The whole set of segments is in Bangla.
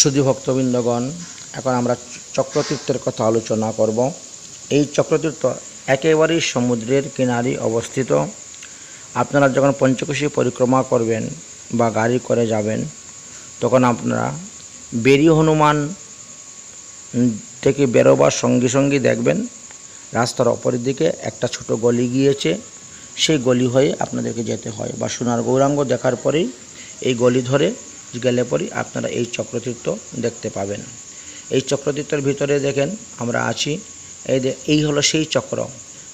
সুধী ভক্তবৃন্দগণ, এখন আমরা চক্রতীর্থের কথা আলোচনা করব। এই চক্রতীর্থ একেবারেই সমুদ্রের কিনারে অবস্থিত। আপনারা যখন পঞ্চকোশী পরিক্রমা করবেন বা গাড়ি করে যাবেন, তখন আপনারা বেরি হনুমান থেকে বেরোবার সঙ্গে সঙ্গে দেখবেন, রাস্তার অপরের দিকে একটা ছোট গলি গিয়েছে। সেই গলি হয়ে আপনাদেরকে যেতে হয় বা সোনার গৌরাঙ্গ দেখার পরেই এই গলি ধরে গেলে পরেই আপনারা এই চক্রতীর্থ দেখতে পাবেন। এই চক্রতীর্থের ভিতরে দেখেন আমরা আছি। এই এই হলো সেই চক্র।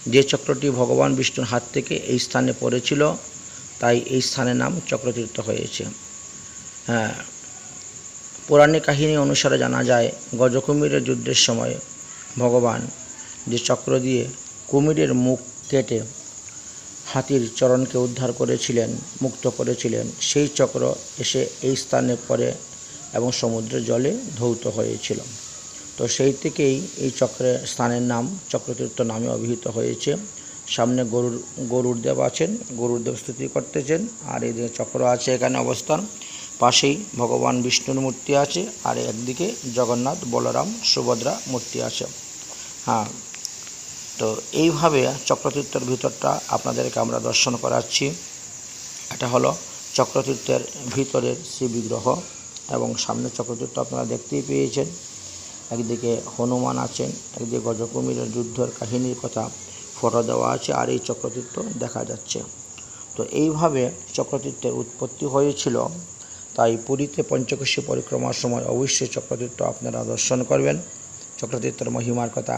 যে চক্রটি ভগবান বিষ্ণুর হাত থেকে এই স্থানে পড়েছিল, তাই এই স্থানের নাম চক্রতীর্থ হয়েছে। হ্যাঁ পৌরাণিক কাহিনী অনুসারে জানা যায়, গজকুমিরের যুদ্ধের সময় ভগবান যে চক্র দিয়ে কুমিরের মুখ কেটে হাতির চরণকে উদ্ধার করেছিলেন, মুক্ত করেছিলেন। সেই চক্র এসে এই স্থানে পড়ে এবং সমুদ্রের জলে ধৌত হয়েছিল। তো সেই থেকেই এই চক্রের স্থানের নাম চক্রতীর্থ নামে অভিহিত হয়েছে। সামনে গরুর গরুর দেব আছেন, গরুর দেব স্তুতি করতেছেন, আর এদিকে চক্র আছে এখানে অবস্থান, পাশেই ভগবান বিষ্ণুর মূর্তি আছে, আর একদিকে জগন্নাথ, বলরাম, সুভদ্রা মূর্তি আছে। হ্যাঁ তো এইভাবে চক্রতীর্থের ভিতরটা আপনাদেরকে আমরা দর্শন করাচ্ছি। এটা হলো চক্রতীর্থের ভিতরের শ্রী বিগ্রহ এবং সামনে চক্রতীর্থ আপনারা দেখতেই পেয়েছেন। একদিকে হনুমান আছেন, একদিকে গজকুমিরের যুদ্ধের কাহিনীর কথা ফটো দেওয়া আছে আর এই চক্রতীর্থ দেখা যাচ্ছে। তো এইভাবে চক্রতীর্থের উৎপত্তি হয়েছিল। তাই পুরীতে পঞ্চকোশী পরিক্রমার সময় অবশ্যই চক্রতীর্থ আপনারা দর্শন করবেন। চক্রতীর্থের মহিমার কথা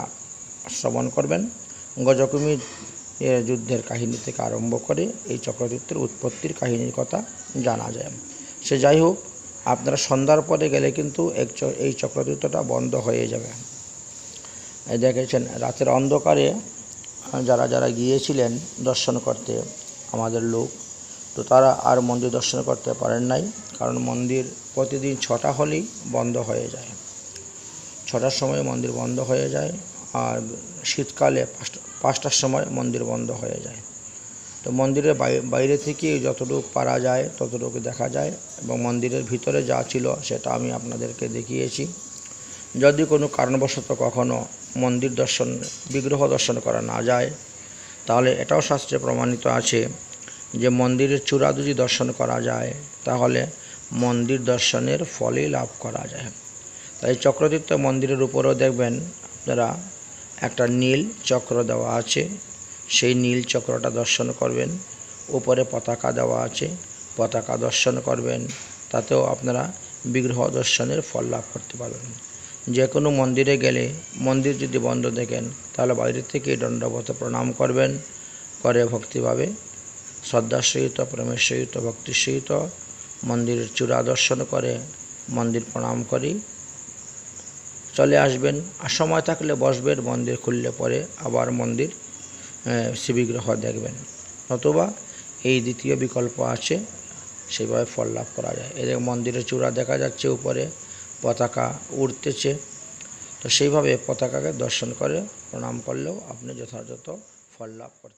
শ্রবণ করবেন। গজকুমির এর যুদ্ধের কাহিনী থেকে আরম্ভ করে এই চক্রতীর্থের উৎপত্তির কাহিনীর কথা জানা যায়। সে যাই হোক, আপনারা সন্ধ্যার পরে গেলে কিন্তু এই চক্রতীর্থটা বন্ধ হয়ে যাবে। দেখেছেন, রাতের অন্ধকারে যারা যারা গিয়েছিলেন দর্শন করতে, আমাদের লোক, তো তারা আর মন্দির দর্শন করতে পারেন নাই, কারণ মন্দির প্রতিদিন ছটা হলেই বন্ধ হয়ে যায়। ছটার সময় মন্দির বন্ধ হয়ে যায়। আর শীতকালে পাঁচটা, পাঁচটার সময় মন্দির বন্ধ হয়ে যায়। তো মন্দিরের বাই- বাইরে থেকে যতটুকু পারা যায়, ততটুকু দেখা যায় এবং মন্দিরের ভিতরে যা ছিল সেটা আমি আপনাদেরকে দেখিয়েছি। যদি কোনো কারণবশত কখনো মন্দির দর্শন, বিগ্রহ দর্শন করা না যায়, তাহলে এটাও শাস্ত্রে প্রমাণিত আছে যে মন্দিরের চূড়া যদি দর্শন করা যায়, তাহলে মন্দির দর্শনের ফলই লাভ করা যায়। তাই চক্রতীর্থ মন্দিরের উপরেও দেখবেন আপনারা একটা নীল চক্র দেওয়া আছে। সেই নীল চক্রটা দর্শন করবেন। উপরে পতাকা দেওয়া আছে। পতাকা দর্শন করবেন। তাতেও আপনারা বিগ্রহ দর্শনের ফল লাভ করতে পারবেন। যে কোনো মন্দিরে গেলে, মন্দির যদি বন্ধ দেখেন, তাহলে বাইরে থেকে দণ্ডবত প্রণাম করবেন। করে ভক্তিভাবে শ্রদ্ধার সহিত প্রেমের সহিত, ভক্তির সহিত মন্দিরের চূড়া দর্শন করে, মন্দির প্রণাম করি। চলে আসবেন আর সময় থাকলে বসবেন, মন্দির খুললে পরে আবার মন্দির শিবিগ্রহ দেখবেন। অথবা এই দ্বিতীয় বিকল্প আছে সেইভাবে ফল লাভ করা যায়। এদের মন্দিরের চূড়া দেখা যাচ্ছে উপরে, পতাকা উড়তেছে, তো সেইভাবে পতাকাকে দর্শন করে, প্রণাম করলেও আপনি যথাযথ ফল লাভ করতে